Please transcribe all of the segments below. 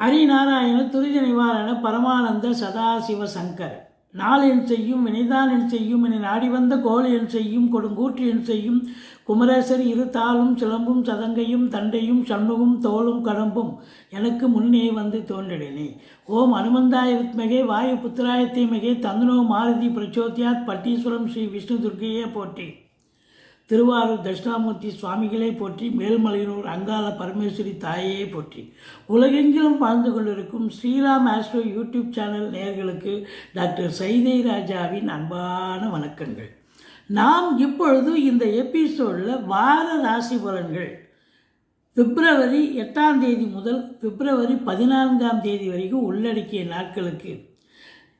ஹரிநாராயண துரித நிவாரண பரமானந்த சதாசிவ சங்கர். நாளின் செய்யும் வினைதான் செய்யும் என நாடி வந்த கோல் செய்யும் கொடுங்கூற்றியின் செய்யும் குமரேசர் இரு தாளும் சிலம்பும் சதங்கையும் தண்டையும் சண்முகும் தோளும் கடம்பும் எனக்கு முன்னே வந்து தோன்றினே ஓம் அனுமந்தாய வித்மகே வாயு புத்திராய தீமகே தந்தனோ மாருதி பிரச்சோத்யாத் பட்டீஸ்வரம் ஸ்ரீ விஷ்ணு துர்கையே போட்டி திருவாரூர் தட்சிணாமூர்த்தி சுவாமிகளை போற்றி மேல்மலையனூர் அங்காள பரமேஸ்வரி தாயையை போற்றி. உலகெங்கிலும் வாழ்ந்து கொண்டிருக்கும் ஸ்ரீராம் ஆஸ்ட்ரோ யூடியூப் சேனல் நேயர்களுக்கு டாக்டர் சைதை ராஜாவின் அன்பான வணக்கங்கள். நாம் இப்பொழுது இந்த எபிசோடில் வார ராசி பலன்கள். பிப்ரவரி எட்டாம் தேதி முதல் பிப்ரவரி பதினான்காம் தேதி வரைக்கும் உள்ளடக்கிய நாட்களுக்கு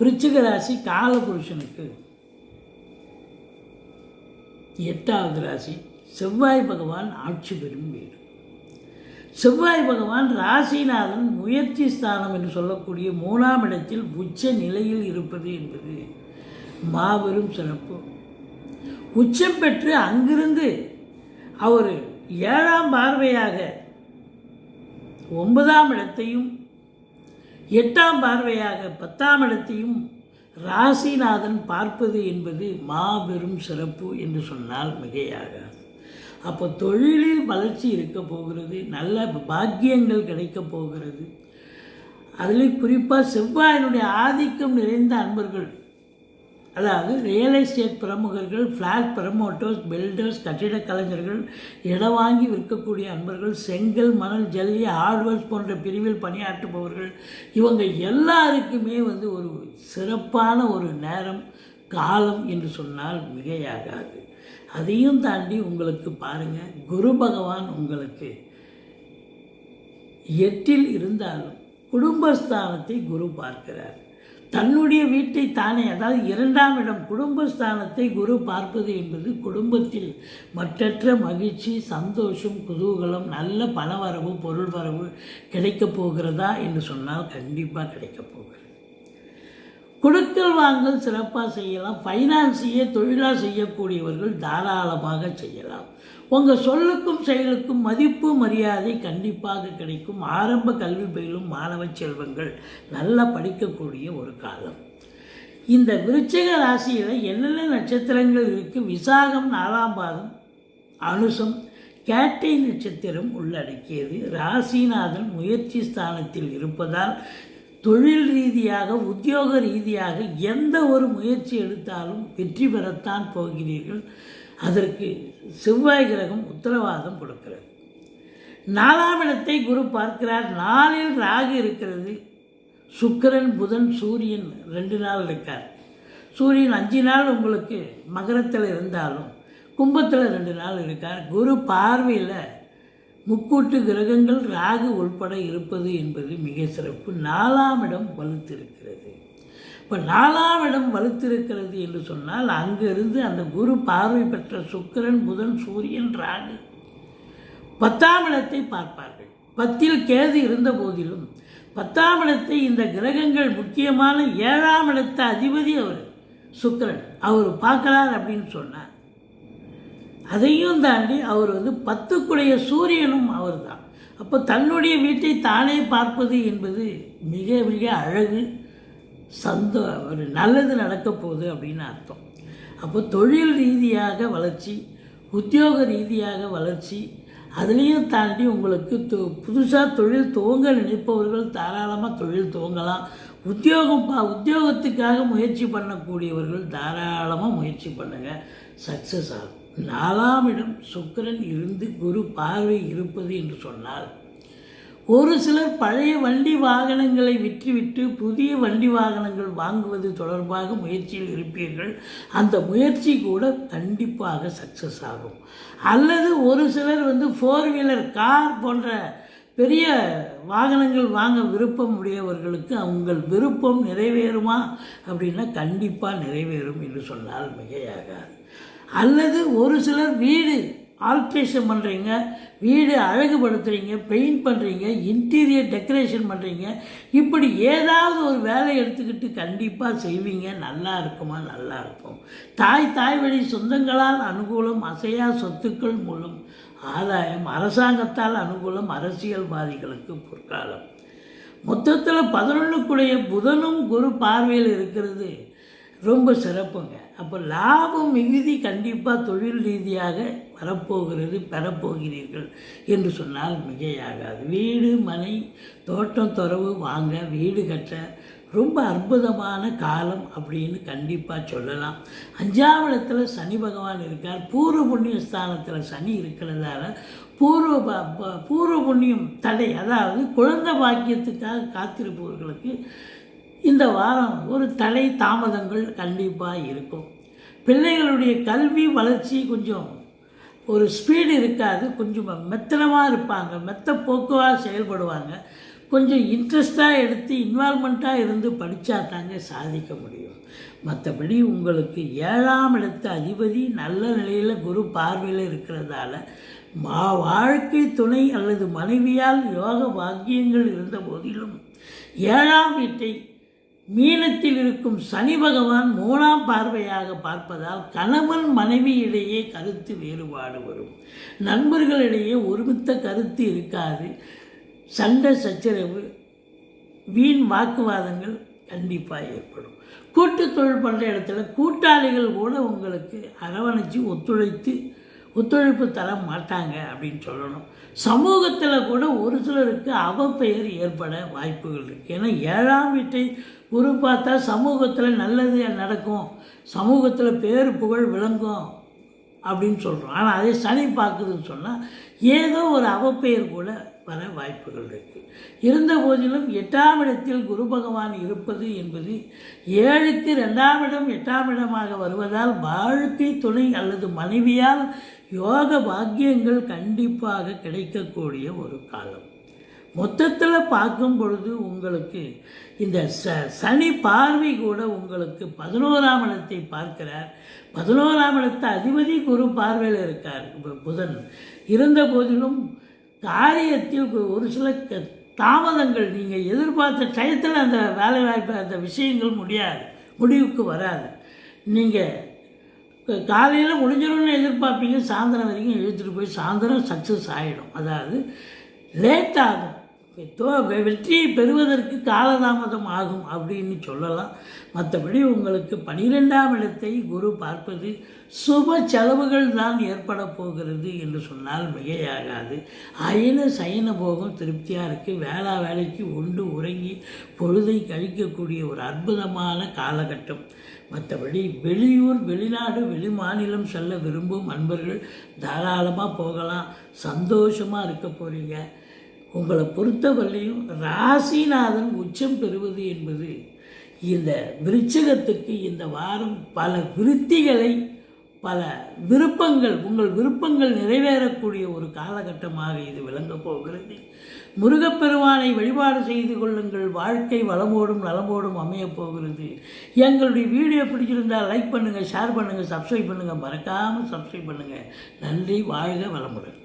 விருச்சிக ராசி காலபுருஷனுக்கு எட்டாவது ராசி செவ்வாய் பகவான் ஆட்சி பெறும் வீடு. செவ்வாய் பகவான் ராசிநாதன் முயற்சி ஸ்தானம் என்று சொல்லக்கூடிய மூணாம் இடத்தில் உச்ச நிலையில் இருப்பது என்பது மாபெரும் சிறப்பு. உச்சம் பெற்று அங்கிருந்து அவர் ஏழாம் பார்வையாக ஒன்பதாம் இடத்தையும் எட்டாம் பார்வையாக பத்தாம் இடத்தையும் ராசிநாதன் பார்ப்பது என்பது மாபெரும் சிறப்பு என்று சொன்னால் மிகையாகாது. அப்போ தொழிலில் வளர்ச்சி இருக்க போகிறது நல்ல பாக்கியங்கள் கிடைக்கப் போகிறது. அதில் குறிப்பாக செவ்வாயினுடைய ஆதிக்கம் நிறைந்த அன்பர்கள் அதாவது ரியல் எஸ்டேட் பிரமுகர்கள் ஃப்ளாட் ப்ரமோட்டர்ஸ் பில்டர்ஸ் கட்டிடக் கலைஞர்கள் இடம் வாங்கி விற்கக்கூடிய அன்பர்கள் செங்கல் மணல் ஜல்லி ஹார்ட்வேர்ஸ் போன்ற பிரிவில் பணியாற்றுபவர்கள் இவங்க எல்லாருக்குமே வந்து ஒரு சிறப்பான ஒரு நேரம் காலம் என்று சொன்னால் மிகையாகாது. அதையும் தாண்டி உங்களுக்கு பாருங்கள் குரு பகவான் உங்களுக்கு எட்டில் இருந்தாலும் குடும்பஸ்தானத்தை குரு பார்க்கிறார். தன்னுடைய வீட்டை தானே அதாவது இரண்டாம் இடம் குடும்பஸ்தானத்தை குரு பார்ப்பது என்பது குடும்பத்தில் மற்றற்ற மகிழ்ச்சி சந்தோஷம் குதூகலம் நல்ல பணவரவு பொருள் வரவு கிடைக்கப் போகிறதா என்று சொன்னால் கண்டிப்பாக கிடைக்கப் போகிறது. கொடுக்கல் வாங்கல் சிறப்பாக செய்யலாம். ஃபைனான்ஸையே தொழிலாக செய்யக்கூடியவர்கள் தாராளமாக செய்யலாம். உங்கள் சொல்லுக்கும் செயலுக்கும் மதிப்பு மரியாதை கண்டிப்பாக கிடைக்கும். ஆரம்ப கல்வி பயிலும் மாணவ செல்வங்கள் நல்லா படிக்கக்கூடிய ஒரு காலம். இந்த விருச்சிக ராசியில் என்னென்ன நட்சத்திரங்கள் இருக்குது விசாகம் நாலாம் பாதம் அனுசம் கேட்டை நட்சத்திரம் உள்ளடக்கியது. ராசிநாதன் முயற்சி ஸ்தானத்தில் இருப்பதால் தொழில் ரீதியாக உத்தியோக ரீதியாக எந்த ஒரு முயற்சி எடுத்தாலும் வெற்றி பெறத்தான் போகிறீர்கள். அதற்கு செவ்வாய் கிரகம் உத்தரவாதம் கொடுக்கிறது. நாலாம் இடத்தை குரு பார்க்கிறார். நாளில் ராகு இருக்கிறது. சுக்கிரன் புதன் சூரியன் ரெண்டு நாள் இருக்கார். சூரியன் அஞ்சு நாள் உங்களுக்கு மகரத்தில் இருந்தாலும் கும்பத்தில் ரெண்டு நாள் இருக்கார். குரு பார்வையில் முக்கூட்டு கிரகங்கள் ராகு உள்பட இருப்பது என்பது மிக சிறப்பு. நாலாம் இடம் வலுத்திருக்கிறது. இப்போ நாலாம் இடம் வலுத்திருக்கிறது என்று சொன்னால் அங்கிருந்து அந்த குரு பார்வை பெற்ற சுக்கிரன் புதன் சூரியன் ராகு பத்தாம் இடத்தை பார்ப்பார்கள். பத்தில் கேது இருந்த போதிலும் பத்தாம் இடத்தை இந்த கிரகங்கள் முக்கியமான ஏழாம் இடத்த அதிபதி அவர் சுக்கிரன். அவர் பார்க்கலார் அப்படின்னு சொன்னார் அதையும் தாண்டி அவர் வந்து பத்துக்குடைய சூரியனும் அவர் தான் அப்போ தன்னுடைய வீட்டை தானே பார்ப்பது என்பது மிக மிக அழகு சந்தோ ஒரு நல்லது நடக்கப் போகுது அப்படின்னு அர்த்தம். அப்போ தொழில் ரீதியாக வளர்ச்சி உத்தியோக ரீதியாக வளர்ச்சி அதுலேயும் தாண்டி உங்களுக்கு தொ புதுசாக தொழில் துவங்க நினைப்பவர்கள் தாராளமாக தொழில் துவங்கலாம். உத்தியோகம் பா உத்தியோகத்துக்காக முயற்சி பண்ணக்கூடியவர்கள் தாராளமாக முயற்சி பண்ணுங்கள் சக்ஸஸ் ஆகும். நாலாம் இடம் சுக்கிரன் இருந்து குரு பார்வை இருப்பது என்று சொன்னால் ஒரு சிலர் பழைய வண்டி வாகனங்களை விற்றுவிட்டு புதிய வண்டி வாகனங்கள் வாங்குவது தொடர்பாக முயற்சியில் இருப்பீர்கள். அந்த முயற்சி கூட கண்டிப்பாக சக்ஸஸ் ஆகும். அல்லது ஒரு சிலர் வந்து ஃபோர் வீலர் கார் போன்ற பெரிய வாகனங்கள் வாங்க விருப்பம் உடையவர்களுக்கு உங்கள் விருப்பம் நிறைவேறுமா? அப்படின்னா கண்டிப்பாக நிறைவேறும் என்று சொன்னால் மிகையாகாது. அல்லது ஒரு சிலர் வீடு ஆல்ட்ரேஷன் பண்ணுறீங்க வீடு அழகுபடுத்துகிறீங்க பெயிண்ட் பண்ணுறீங்க இன்டீரியர் டெக்கரேஷன் பண்ணுறீங்க இப்படி ஏதாவது ஒரு வேலை எடுத்துக்கிட்டு கண்டிப்பாக செய்வீங்க. நல்லா இருக்குமா? நல்லா இருக்கும். தாய் தாய் வழி சொந்தங்களால் அனுகூலம் அசையா சொத்துக்கள் மூலம் ஆதாயம் அரசாங்கத்தால் அனுகூலம் அரசியல்வாதிகளுக்கு பொற்காலம். மொத்தத்தில் பதினொன்றுக்குடைய புதனும் குரு பார்வையில் இருக்கிறது. ரொம்ப சிறப்புங்க. அப்போ லாபம் மிகுதி கண்டிப்பாக தொழில் ரீதியாக வரப்போகிறது பெறப்போகிறீர்கள் என்று சொன்னால் மிகையாகாது. வீடு மனை தோட்டம் துறவு வாங்க வீடு கட்ட ரொம்ப அற்புதமான காலம் அப்படின்னு கண்டிப்பாக சொல்லலாம். அஞ்சாம் இடத்துல சனி பகவான் இருக்கார். பூர்வ புண்ணிய ஸ்தானத்தில் சனி இருக்கிறதால பூர்வ ப- ப- பூர்வ புண்ணியம் தடை. அதாவது குழந்தை பாக்கியத்துக்காக காத்திருப்பவர்களுக்கு இந்த வாரம் ஒரு தடை தாமதங்கள் கண்டிப்பாக இருக்கும். பிள்ளைகளுடைய கல்வி வளர்ச்சி கொஞ்சம் ஒரு ஸ்பீடு இருக்காது கொஞ்சம் மெத்தனமாக இருப்பாங்க மெத்த போக்குவாக செயல்படுவாங்க. கொஞ்சம் இன்ட்ரெஸ்டாக எடுத்து இன்வால்மெண்ட்டாக இருந்து படித்தா தாங்க சாதிக்க முடியும். மற்றபடி உங்களுக்கு ஏழாம் இடத்து அதிபதி நல்ல நிலையில் குரு பார்வையில் இருக்கிறதால மா வாழ்க்கை துணை அல்லது மனைவியால் யோக பாக்கியங்கள் இருந்த போதிலும் ஏழாம் வீட்டை மீனத்தில் இருக்கும் சனி பகவான் மூணாம் பார்வையாக பார்ப்பதால் கணவன் மனைவியிடையே கருத்து வேறுபாடு வரும். நண்பர்களிடையே ஒருமித்த கருத்து இருக்காது. சண்டை சச்சரவு வீண் வாக்குவாதங்கள் கண்டிப்பாக ஏற்படும். கூட்டு தொழில் பண்ணுற இடத்துல கூட்டாளிகள் கூட உங்களுக்கு அரவணைச்சு ஒத்துழைத்து ஒத்துழைப்பு தர மாட்டாங்க அப்படின்னு சொல்லணும். சமூகத்தில் கூட ஒரு சிலருக்கு அவப்பெயர் ஏற்பட வாய்ப்புகள் இருக்குது ஏன்னா ஏழாம் வீட்டை குரு பார்த்தா சமூகத்தில் நல்லது நடக்கும். சமூகத்தில் பேர் புகழ் விளங்கும் அப்படின்னு சொல்கிறோம் ஆனால் அதே சனி பார்க்குதுன்னு சொன்னால் ஏதோ ஒரு அவப்பெயர் கூட வர வாய்ப்புகள் இருக்குது இருந்த போதிலும் எட்டாம் இடத்தில் குரு பகவான் இருப்பது என்பது ஏழுக்கு ரெண்டாம் இடம் எட்டாம் இடமாக வருவதால் வாழ்க்கை துணை அல்லது மனைவியால் யோக பாக்கியங்கள் கண்டிப்பாக கிடைக்கக்கூடிய ஒரு காலம். மொத்தத்தில் பார்க்கும் பொழுது உங்களுக்கு இந்த ச சனி பார்வை கூட உங்களுக்கு பதினோராம் இடத்தை பார்க்கிறார். பதினோராம் இடத்தை அதிபதி குரு பார்வையில் இருக்கார். புதன். இருந்த போதிலும் காரியத்தில் ஒரு சில தாமதங்கள் நீங்கள் எதிர்பார்த்த டயத்தில் அந்த வேலை வாய்ப்பு அந்த விஷயங்கள் முடியாது. முடிவுக்கு வராது. நீங்கள் காலையில் முடிஞ்சிடும்னு எதிர்பார்ப்பீங்க சாயந்தரம் வரைக்கும் இழுத்துட்டு போய் சாயந்தரம் சக்ஸஸ் ஆகிடும் அதாவது லேட் ஆகும். வெற்றியை பெறுவதற்கு காலதாமதம் ஆகும் அப்படின்னு சொல்லலாம். மற்றபடி உங்களுக்கு பனிரெண்டாம் இடத்தை குரு பார்ப்பது சுப செலவுகள் தான் ஏற்பட போகிறது என்று சொன்னால் மிகையாகாது. அயன சயன போகம் திருப்தியாக இருக்குது வேளா வேலைக்கு உண்டு உறங்கி பொழுதை கழிக்கக்கூடிய ஒரு அற்புதமான காலகட்டம். மற்றபடி வெளியூர் வெளிநாடு வெளி மாநிலம் செல்ல விரும்பும் அன்பர்கள் தாராளமாக போகலாம். சந்தோஷமாக இருக்க போகிறீங்க உங்களை பொறுத்தவரையிலையும் ராசிநாதன் உச்சம் பெறுவது என்பது இந்த விருச்சகத்துக்கு இந்த வாரம் பல விருத்திகளை பல விருப்பங்கள் உங்கள் விருப்பங்கள் நிறைவேறக்கூடிய ஒரு காலகட்டமாக இது விளங்கப் போகிறது. முருகப்பெருமானை வழிபாடு செய்து கொள்ளுங்கள். வாழ்க்கை வளமோடும் நலமோடும் அமையப் போகிறது. எங்களுடைய வீடியோ பிடிச்சிருந்தால் லைக் பண்ணுங்கள் ஷேர் பண்ணுங்கள் சப்ஸ்கிரைப் பண்ணுங்கள் மறக்காமல் சப்ஸ்கிரைப் பண்ணுங்கள் நன்றி வாழ்க வளமுடன்.